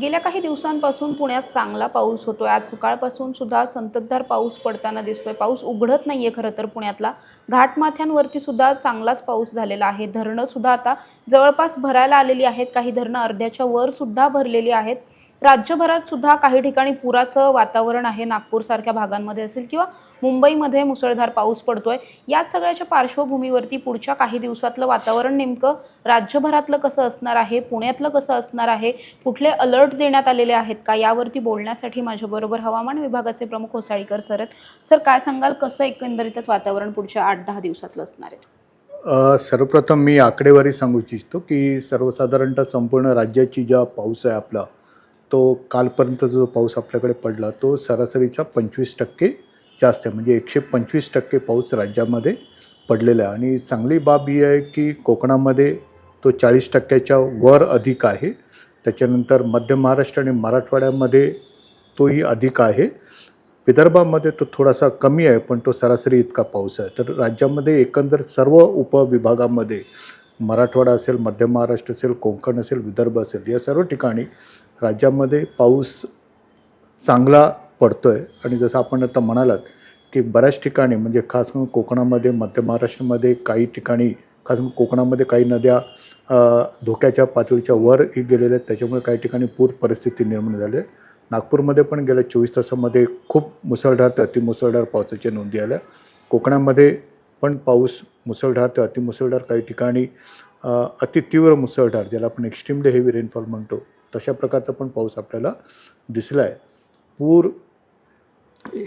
गेल्या काही दिवसांपासून पुण्यात चांगला पाऊस होतोय. आज सकाळपासून सुद्धा संततधार पाऊस पडताना दिसतोय. पाऊस उघडत नाही आहे खरं तर पुण्यातला. घाटमाथ्यांवरती सुद्धा चांगलाच पाऊस झालेला आहे. धरणं सुद्धा आता जवळपास भरायला आलेली आहेत. काही धरणं अर्ध्याच्या वर सुद्धा भरलेली आहेत. राज्यभरात सुद्धा काही ठिकाणी पुराचं वातावरण आहे नागपूरसारख्या भागांमध्ये असेल किंवा मुंबईमध्ये मुसळधार पाऊस पडतोय. याच सगळ्याच्या पार्श्वभूमीवरती पुढच्या काही दिवसातलं वातावरण नेमकं राज्यभरातलं कसं असणार आहे पुण्यातलं कसं असणार आहे कुठले अलर्ट देण्यात आलेले आहेत का यावरती बोलण्यासाठी माझ्याबरोबर हवामान विभागाचे प्रमुख होसाळीकर सर आहेत. सर काय सांगाल? कसं एकंदरीतच वातावरण पुढच्या आठ दहा दिवसातलं असणार आहे? सर्वप्रथम मी आकडेवारी सांगू इच्छितो की सर्वसाधारणतः संपूर्ण राज्याची ज्या पाऊस आहे आपला तो कालपर्यंत जो पाऊस आपल्याकडे पडला तो सरासरीचा पंचवीस टक्के जास्त आहे. म्हणजे एकशे पंचवीस टक्के पाऊस राज्यामध्ये पडलेला आहे. आणि चांगली बाब ही आहे की कोकणामध्ये तो चाळीस टक्क्याच्या वर अधिक आहे. त्याच्यानंतर मध्य महाराष्ट्र आणि मराठवाड्यामध्ये तोही अधिक आहे. विदर्भामध्ये तो थोडासा कमी आहे पण तो सरासरी इतका पाऊस आहे. तर राज्यामध्ये एकंदर सर्व उपविभागामध्ये मराठवाडा असेल मध्य महाराष्ट्र असेल कोकण असेल विदर्भ असेल या सर्व ठिकाणी राज्यामध्ये पाऊस चांगला पडतो आहे आणि जसं आपण आता म्हणालात की बऱ्याच ठिकाणी म्हणजे खास करून कोकणामध्ये मध्य महाराष्ट्रामध्ये काही ठिकाणी खास करून कोकणामध्ये काही नद्या धोक्याच्या पातळीच्या वर ही गेलेल्या आहेत. त्याच्यामुळे काही ठिकाणी पूर परिस्थिती निर्माण झाली आहे. नागपूरमध्ये पण गेल्या चोवीस तासामध्ये खूप मुसळधार ते अतिमुसळधार पावसाच्या नोंदी आल्या. कोकणामध्ये पण पाऊस मुसळधार ते अतिमुसळधार काही ठिकाणी अतितीव्र मुसळधार ज्याला आपण एक्स्ट्रीमली हेवी रेनफॉल म्हणतो. तशा प्रकारचा पण पाऊस आपल्याला दिसला आहे पूर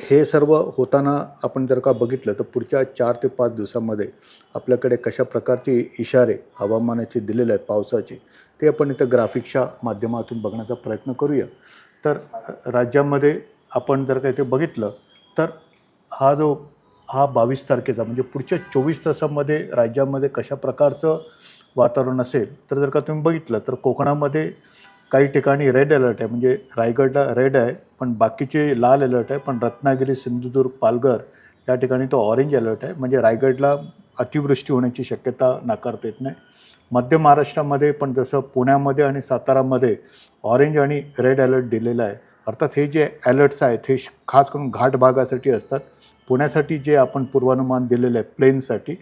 हे सर्व होताना आपण जर का बघितलं तर पुढच्या चार ते पाच दिवसामध्ये आपल्याकडे कशा प्रकारचे इशारे हवामानाचे दिलेले आहेत पावसाचे ते आपण इथं ग्राफिक्सच्या माध्यमातून बघण्याचा प्रयत्न करूया. तर राज्यामध्ये आपण जर का इथे बघितलं तर हा जो हा बावीस तारखेचा म्हणजे पुढच्या चोवीस तासामध्ये राज्यामध्ये कशा प्रकारचं वातावरण असेल तर जर का तुम्ही बघितलं तर कोकणामध्ये काही ठिकाणी रेड अलर्ट आहे. म्हणजे रायगडला रेड आहे पण बाकीचे लाल अलर्ट आहे. पण रत्नागिरी सिंधुदुर्ग पालघर या ठिकाणी तो ऑरेंज अलर्ट आहे. म्हणजे रायगडला अतिवृष्टी होण्याची शक्यता नाकारता येत नाही. मध्य महाराष्ट्रामध्ये पण जसं पुण्यामध्ये आणि सातारामध्ये ऑरेंज आणि रेड अलर्ट दिलेला आहे. अर्थात हे जे अलर्ट्स आहेत हे श- खास करून घाट भागासाठी असतात. पुण्यासाठी जे आपण पूर्वानुमान दिलेलं आहे प्लेनसाठी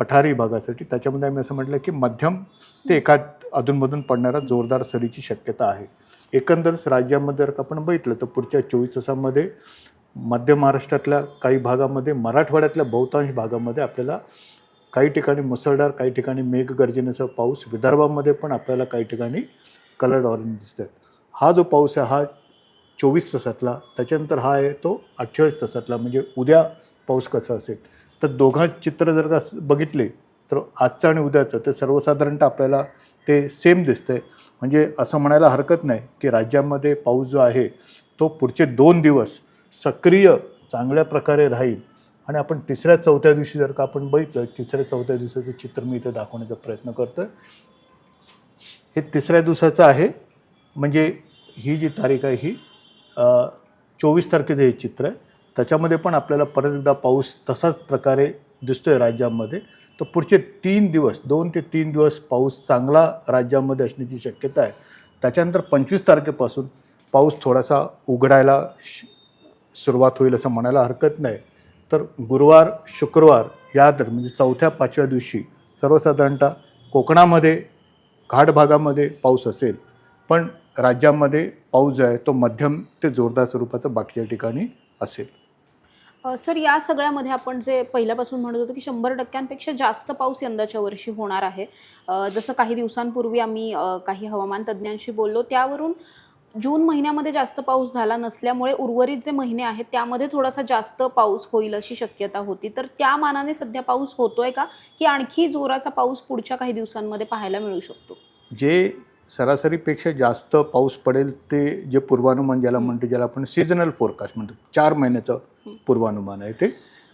पठारी भागासाठी. त्याच्यामध्ये आम्ही असं म्हटलं की मध्यम ते एका अधूनमधून पडणारा जोरदार सरीची शक्यता आहे. एकंदरच राज्यामध्ये जर का आपण बघितलं तर पुढच्या चोवीस तासामध्ये मध्य महाराष्ट्रातल्या काही भागामध्ये मराठवाड्यातल्या बहुतांश भागामध्ये आपल्याला काही ठिकाणी मुसळधार काही ठिकाणी मेघगर्जनेचा पाऊस विदर्भामध्ये पण आपल्याला काही ठिकाणी कलर्ड ऑरेंज दिसतात. हा जो पाऊस आहे हा चोवीस तासातला त्याच्यानंतर हा आहे तो अठ्ठेचाळीस तासातला म्हणजे उद्या पाऊस कसा असेल? तर दोघा चित्र जर का बघितले तर आजचं आणि उद्याचं तर सर्वसाधारणतः आपल्याला ते सेम दिसतंय. म्हणजे असं म्हणायला हरकत नाही की राज्यामध्ये पाऊस जो आहे तो पुढचे दोन दिवस सक्रिय चांगल्या प्रकारे राहील. आणि आपण तिसऱ्या चौथ्या दिवशी जर का आपण बघितलं तिसऱ्या चौथ्या दिवसाचं चित्र मी इथे दाखवण्याचा प्रयत्न करतो हे तिसऱ्या दिवसाचं आहे. म्हणजे ही जी तारीख आहे ही चोवीस तारखेचं हे चित्र आहे. त्याच्यामध्ये पण आपल्याला परत एकदा पाऊस तसाच प्रकारे दिसतोय राज्यामध्ये. तर पुढचे तीन दिवस दोन ते तीन दिवस पाऊस चांगला राज्यामध्ये असण्याची शक्यता आहे. त्याच्यानंतर पंचवीस तारखेपासून पाऊस थोडासा उघडायला श- सुरुवात होईल असं म्हणायला हरकत नाही. तर गुरुवार शुक्रवार या दर म्हणजे चौथ्या पाचव्या दिवशी सर्वसाधारणतः कोकणामध्ये घाट भागामध्ये पाऊस असेल. पण राज्यामध्ये पाऊस जो आहे तो मध्यम ते जोरदार स्वरूपाचा बाकीच्या ठिकाणी असेल. सर या सगळ्यामध्ये आपण जे पहिल्यापासून म्हणत होतो की शंभर टक्क्यांपेक्षा जास्त पाऊस यंदाच्या वर्षी होणार आहे. जसं काही दिवसांपूर्वी आम्ही काही हवामान तज्ज्ञांशी बोललो त्यावरून जून महिन्यामध्ये जास्त पाऊस झाला नसल्यामुळे उर्वरित जे महिने आहेत त्यामध्ये थोडासा जास्त पाऊस होईल अशी शक्यता होती. तर त्या मानाने सध्या पाऊस होतोय का? की आणखी जोराचा पाऊस पुढच्या काही दिवसांमध्ये पाहायला मिळू शकतो? जे सरासरीपेक्षा जास्त पाऊस पडेल ते जे पूर्वानुमान ज्याला म्हणतो ज्याला आपण सीझनल फोरकास्ट म्हणतो. चार महिन्याचं पूर्वानुमान आहे ते.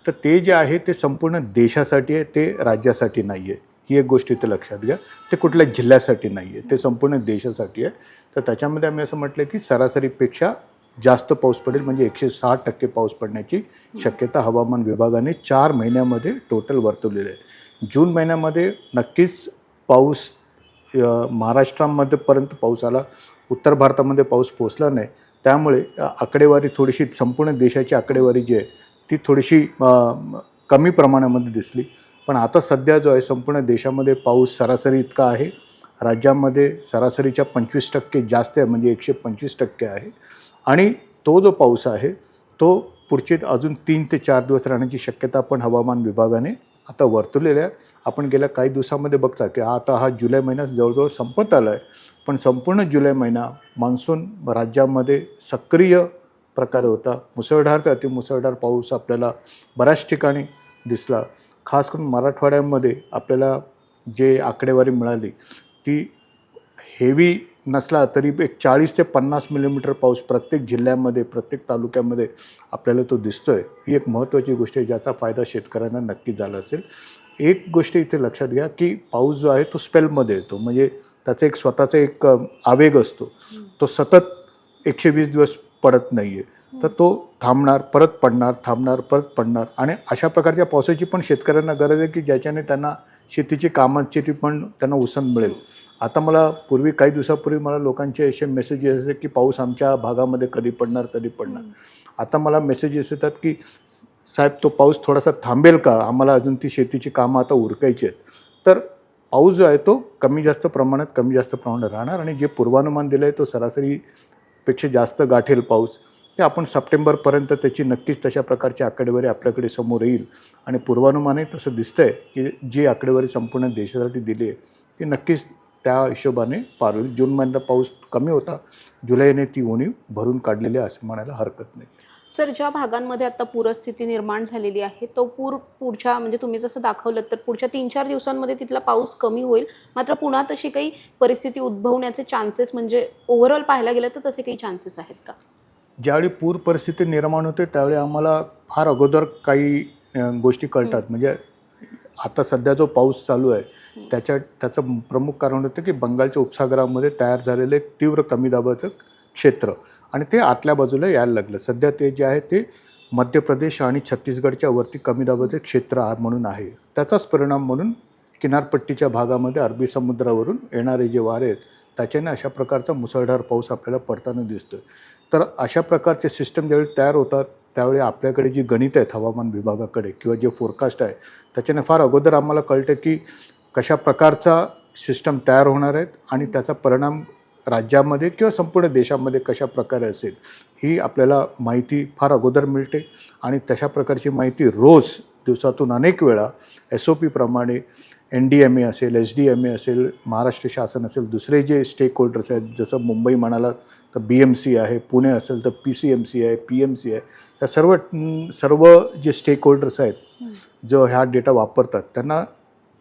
तर ते जे आहे ते संपूर्ण देशासाठी आहे ते राज्यासाठी नाही आहे ही एक गोष्ट इथं लक्षात घ्या. ते कुठल्या जिल्ह्यासाठी नाही आहे ते संपूर्ण देशासाठी आहे. तर त्याच्यामध्ये आम्ही असं म्हटलं की सरासरीपेक्षा जास्त पाऊस पडेल म्हणजे एकशे साठ टक्के पाऊस पडण्याची शक्यता हवामान विभागाने चार महिन्यामध्ये टोटल वर्तवलेली आहे. जून महिन्यामध्ये नक्कीच पाऊस महाराष्ट्रामध्येपर्यंत महाराष्ट्रामध्ये पर्यंत पाऊस आला. उत्तर भारतामध्ये पाऊस पोचला नाही. त्यामुळे आकडेवारी थोडीशी संपूर्ण देशाची आकडेवारी जी आहे ती थोडीशी कमी प्रमाणामध्ये दिसली. पण आता सध्या जो आहे संपूर्ण देशामध्ये पाऊस सरासरी इतका आहे. राज्यामध्ये सरासरीच्या पंचवीस टक्के जास्त आहे म्हणजे एकशे पंचवीस टक्के आहे. आणि तो जो पाऊस आहे तो पुढचे अजून तीन ते चार दिवस राहण्याची शक्यता पण हवामान विभागाने आता वर्तवलेल्या आहे. आपण गेल्या काही दिवसामध्ये बघता की आता हा जुलै महिना जवळजवळ संपत आला आहे पण संपूर्ण जुलै महिना मान्सून राज्यामध्ये सक्रिय प्रकारे होता. मुसळधार ते अतिमुसळधार पाऊस आपल्याला बऱ्याच ठिकाणी दिसला. खास करून मराठवाड्यामध्ये आपल्याला जे आकडेवारी मिळाली ती हेवी नसला तरी एक चाळीस ते पन्नास मिलीमीटर पाऊस प्रत्येक जिल्ह्यामध्ये प्रत्येक तालुक्यामध्ये आपल्याला तो दिसतो आहे ही एक महत्त्वाची गोष्ट आहे ज्याचा फायदा शेतकऱ्यांना नक्की झाला असेल. एक गोष्ट इथे लक्षात घ्या की पाऊस जो आहे तो स्पेलमध्ये येतो. म्हणजे त्याचा एक स्वतःचा एक आवेग असतो. तो सतत एकशे वीस दिवस पडत नाही आहे तर तो थांबणार परत पडणार थांबणार परत पडणार. आणि अशा प्रकारच्या पावसाची पण शेतकऱ्यांना गरज आहे की ज्याच्याने त्यांना शेतीची कामाची ती पण त्यांना उसण मिळेल. आता मला पूर्वी काही दिवसापूर्वी मला लोकांचे असे मेसेजेस येते की पाऊस आमच्या भागामध्ये कधी पडणार कधी पडणार. आता मला मेसेजेस येतात की "स- साहेब तो पाऊस थोडासा थांबेल का? आम्हाला अजून ती शेतीची कामं आता उरकायची आहेत. तर पाऊस जो आहे तो कमी जास्त प्रमाणात कमी जास्त प्रमाणात राहणार आणि जे पूर्वानुमान दिलं आहे तो सरासरीपेक्षा जास्त गाठेल पाऊस. ते आपण सप्टेंबरपर्यंत त्याची नक्कीच तशा प्रकारची आकडेवारी आपल्याकडे समोर येईल. आणि पूर्वानुमानही तसं दिसतंय की जी आकडेवारी संपूर्ण देशासाठी दिली आहे ती नक्कीच त्या हिशोबाने पार होईल जून महिन्यात पाऊस कमी होता. जुलैने ती उणीव भरून काढलेली आहे असं म्हणायला हरकत नाही. सर ज्या भागांमध्ये आता पूरस्थिती निर्माण झालेली आहे तो पूर पुढच्या म्हणजे तुम्ही जसं दाखवलं तर पुढच्या तीन चार दिवसांमध्ये तिथला पाऊस कमी होईल. मात्र पुन्हा तशी काही परिस्थिती उद्भवण्याचे चान्सेस म्हणजे ओव्हरऑल पाहायला गेलं तर तसे काही चान्सेस आहेत का? ज्यावेळी पूर परिस्थिती निर्माण होते त्यावेळी आम्हाला फार अगोदर काही गोष्टी कळतात. म्हणजे आता सध्या जो पाऊस चालू आहे त्याच्या त्याचं प्रमुख कारण होतं की बंगालच्या उपसागरामध्ये तयार झालेलं एक तीव्र कमी दाबाचं क्षेत्र. आणि ते आतल्या बाजूला यायला लागलं. सध्या ते जे आहे ते मध्य प्रदेश आणि छत्तीसगडच्या वरती कमी दाबाचं क्षेत्र म्हणून आहे. त्याचाच परिणाम म्हणून किनारपट्टीच्या भागामध्ये अरबी समुद्रावरून येणारे जे वारे आहेत त्याच्याने अशा प्रकारचा मुसळधार पाऊस आपल्याला पडताना दिसतोय. तर अशा प्रकारचे सिस्टम ज्यावेळी तयार होतात त्यावेळी आपल्याकडे जी गणित आहेत हवामान विभागाकडे किंवा जे फोरकास्ट आहे त्याच्याने फार अगोदर आम्हाला कळतं की कशा प्रकारचा सिस्टम तयार होणार आहेत आणि त्याचा परिणाम राज्यामध्ये किंवा संपूर्ण देशामध्ये कशा प्रकारे असेल ही आपल्याला माहिती फार अगोदर मिळते. आणि तशा प्रकारची माहिती रोज दिवसातून अनेक वेळा एस ओ पीप्रमाणे एन डी एम ए असेल एस डी एम ए असेल महाराष्ट्र शासन असेल दुसरे जे स्टेक होल्डर्स आहेत जसं मुंबई म्हणाला तर बी एम सी आहे पुणे असेल तर पी सी एम सी आहे पी एम सी आहे. या सर्व सर्व जे स्टेक होल्डर्स आहेत जो ह्या डेटा वापरतात त्यांना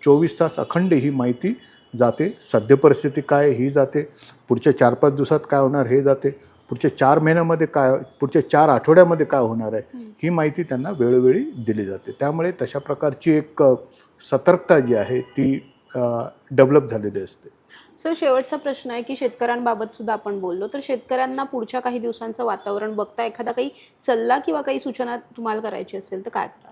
चोवीस तास अखंड ही माहिती जाते. सद्य परिस्थिती काय ही जाते. पुढच्या चार पाच दिवसात काय होणार हे जाते. पुढच्या चार महिन्यामध्ये काय पुढच्या चार आठवड्यामध्ये काय होणार आहे ही माहिती त्यांना वेळोवेळी दिली जाते. त्यामुळे तशा प्रकारची एक सतर्कता जी आहे ती डेव्हलप झालेली असते. सर शेवटचा प्रश्न आहे की शेतकऱ्यांबाबत सुद्धा आपण बोललो तर शेतकऱ्यांना पुढच्या काही दिवसांचं वातावरण बघता एखादा काही सल्ला किंवा काही सूचना तुम्हाला करायची असेल तर काय करा?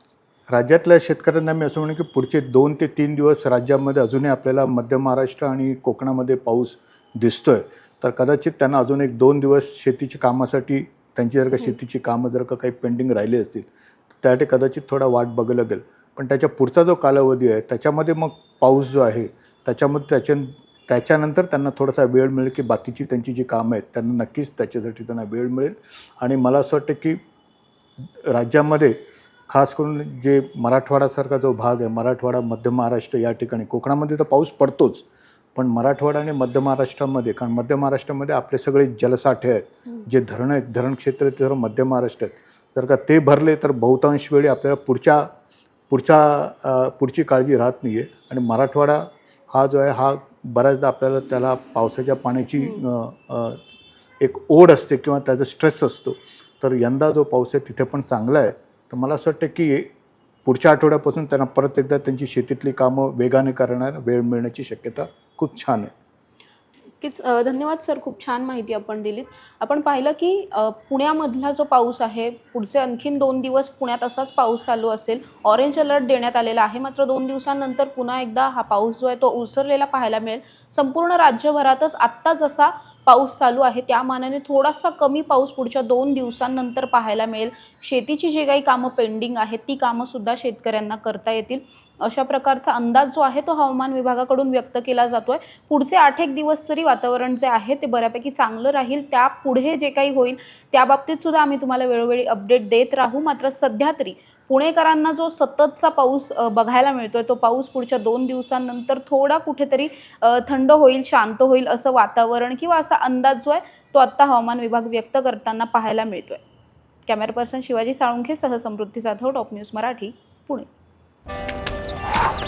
राज्यातल्या शेतकऱ्यांना मी असं म्हणेन की पुढचे दोन ते तीन दिवस राज्यामध्ये अजूनही आपल्याला मध्य महाराष्ट्र आणि कोकणामध्ये पाऊस दिसतोय. तर कदाचित त्यांना अजून एक दोन दिवस शेतीची कामासाठी त्यांची जर का शेतीची कामं जर का काही पेंडिंग राहिली असतील तर त्यासाठी कदाचित थोडा वाट बघायला लागेल. पण त्याच्या पुढचा जो कालावधी आहे त्याच्यामध्ये मग पाऊस जो आहे त्याच्यामध्ये त्याच्या त्याच्यानंतर त्यांना थोडासा वेळ मिळेल की बाकीची त्यांची जी कामं आहेत त्यांना नक्कीच त्याच्यासाठी त्यांना वेळ मिळेल. आणि मला असं वाटतं की राज्यामध्ये खास करून जे मराठवाडासारखा जो भाग आहे मराठवाडा मध्य महाराष्ट्र या ठिकाणी कोकणामध्ये तर पाऊस पडतोच पण मराठवाडा आणि मध्य महाराष्ट्रामध्ये कारण मध्य महाराष्ट्रामध्ये आपले सगळे जलसाठे आहेत जे धरणं आहेत धरण क्षेत्र आहेत ते मध्य महाराष्ट्र आहेत जर का ते भरले तर बहुतांश वेळी आपल्याला पुढच्या पुढच्या अ, पुढची काळजी राहत नाही आहे आणि मराठवाडा हा जो आहे हा बऱ्याचदा आपल्याला त्याला पावसाच्या पाण्याची एक ओढ असते किंवा त्याचा स्ट्रेस असतो. तर यंदा जो पाऊस आहे तिथे पण चांगला आहे. तर मला असं वाटतं की पुढच्या आठवड्यापासून त्यांना परत एकदा त्यांची शेतीतली कामं वेगाने करणार वेळ मिळण्याची शक्यता खूप छान आहे. नक्कीच धन्यवाद सर खूप छान माहिती आपण दिलीत. आपण पाहिलं की पुण्यामधला जो पाऊस आहे पुढचे आणखीन दोन दिवस पुण्यात असाच पाऊस चालू असेल. ऑरेंज अलर्ट देण्यात आलेला आहे मात्र दोन दिवसांनंतर पुन्हा एकदा हा पाऊस जो आहे तो ओसरलेला पाहायला मिळेल. संपूर्ण राज्यभरातच आत्ता जसा पाऊस चालू आहे त्या मानाने थोडासा कमी पाऊस पुढच्या दोन दिवसांनंतर पाहायला मिळेल. शेतीची जी काही कामं पेंडिंग आहेत ती कामंसुद्धा शेतकऱ्यांना करता येतील. अशा प्रकारचा अंदाज जो आहे तो हवामान विभागाकडून व्यक्त केला जातोय. पुढचे आठ एक दिवस तरी वातावरण जे आहे ते बऱ्यापैकी चांगलं राहील. त्या पुढे जे काही होईल त्या बाबतीत सुद्धा आम्ही तुम्हाला वेळोवेळी अपडेट देत राहू. मात्र सध्या तरी पुणेकरांना जो सततचा पाऊस बघायला बघायला मिळतोय तो पाऊस पुढच्या दोन दिवसांनंतर थोडा कुठेतरी थंड होईल शांत होईल असं वातावरण किंवा असा अंदाज जो आहे तो आत्ता हवामान विभाग व्यक्त करताना पाहायला मिळतोय. कॅमेरा पर्सन शिवाजी साळुंखे सह Samruddhi Jadhav top news Marathi Pune.